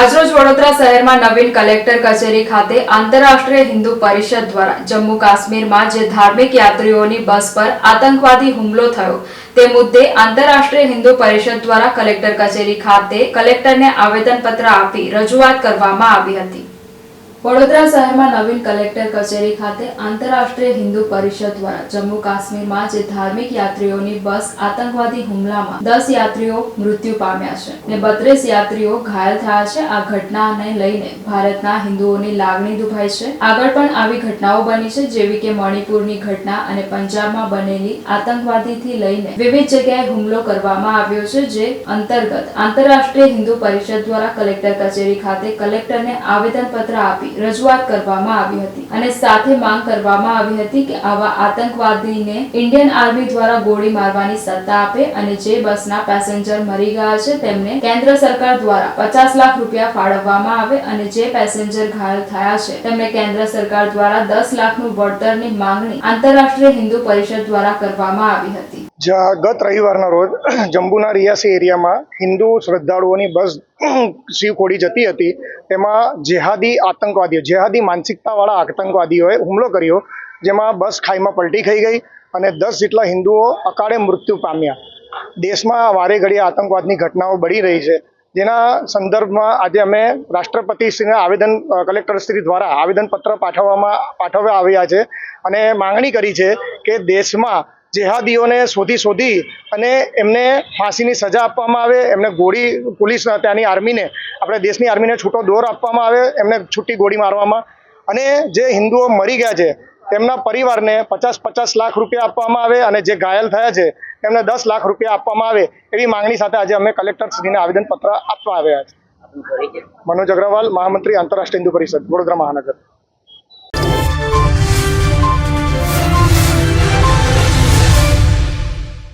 આજરોજ વડોદરા શહેરમાં નવીન કલેક્ટર કચેરી ખાતે આંતરરાષ્ટ્રીય હિન્દુ પરિષદ દ્વારા જમ્મુ કાશ્મીરમાં જે ધાર્મિક યાત્રીઓની બસ પર આતંકવાદી હુમલો થયો, તે મુદ્દે આંતરરાષ્ટ્રીય હિન્દુ પરિષદ દ્વારા કલેક્ટર કચેરી ખાતે કલેક્ટરને આવેદનપત્ર આપી રજૂઆત કરવામાં આવી હતી. વડોદરા શહેરમાં નવીન કલેક્ટર કચેરી ખાતે આંતરરાષ્ટ્રીય હિન્દુ પરિષદ દ્વારા જમ્મુ કાશ્મીરમાં જે ધાર્મિક યાત્રીઓની બસ આતંકવાદી હુમલામાં દસ યાત્રીઓ મૃત્યુ પામ્યા છે ને બત્રીસ યાત્રીઓ ઘાયલ થયા છે. આ ઘટનાને લઈને ભારતના હિન્દુઓની લાગણી દુભાઈ છે. આગળ પણ આવી ઘટનાઓ બની છે, જેવી કે મણિપુરની ઘટના અને પંજાબમાં બનેલી આતંકવાદીથી લઈને વિવિધ જગ્યાએ હુમલો કરવામાં આવ્યો છે, જે અંતર્ગત આંતરરાષ્ટ્રીય હિન્દુ પરિષદ દ્વારા કલેક્ટર કચેરી ખાતે કલેક્ટરને આવેદનપત્ર આપી રજૂઆત કરવામાં આવી હતી અને સાથે માંગ કરવામાં આવી હતી કે આવા આતંકવાદીને ઇન્ડિયન આર્મી દ્વારા ગોળી મારવાની સત્તા આપે અને જે બસના પેસેન્જર મરી ગયા છે, તેમને કેન્દ્ર સરકાર દ્વારા પચાસ લાખ રૂપિયા ફાળવવામાં આવે અને જે પેસેન્જર ઘાયલ થયા છે, તેમને કેન્દ્ર સરકાર દ્વારા દસ લાખનું વળતરની માંગણી આંતરરાષ્ટ્રીય હિન્દુ પરિષદ દ્વારા કરવામાં આવી હતી. જ્યાં ગત રવિવારના રોજ જંબુના રિયાસી એરિયામાં હિન્દુ શ્રદ્ધાળુઓની બસ શિવખોડી જતી હતી. તેમાં જેહાદી આતંકવાદીઓ, જેહાદી માનસિકતાવાળા આતંકવાદીઓએ હુમલો કર્યો, જેમાં બસ ખાઈમાં પલટી ખાઈ ગઈ અને દસ જેટલા હિન્દુઓ અકાળે મૃત્યુ પામ્યા. દેશમાં વારે ઘડીએ આતંકવાદની ઘટનાઓ બળી રહી છે. જેના સંદર્ભમાં આજે અમે રાષ્ટ્રપતિશ્રીને આવેદન કલેક્ટરશ્રી દ્વારા આવેદનપત્ર પાઠવવામાં, પાઠવવા આવ્યા છે અને માંગણી કરી છે કે દેશમાં જેહાદીઓને શોધી શોધી અને એમને ફાંસીની સજા આપવામાં આવે એમને ગોળી પોલીસ ત્યાંની આર્મીને આપણે દેશની આર્મીને છૂટો દોર આપવામાં આવે એમને છૂટી ગોળી મારવામાં. અને જે હિન્દુઓ મરી ગયા છે તેમના પરિવારને પચાસ પચાસ લાખ રૂપિયા આપવામાં આવે અને જે ઘાયલ થયા છે તેમને દસ લાખ રૂપિયા આપવામાં આવે એવી માંગણી સાથે આજે અમે કલેક્ટરશ્રીને આવેદનપત્ર આપવા આવ્યા છે. મનોજ અગ્રવાલ મહામંત્રી આંતરરાષ્ટ્રીય હિન્દુ પરિષદ વડોદરા મહાનગર.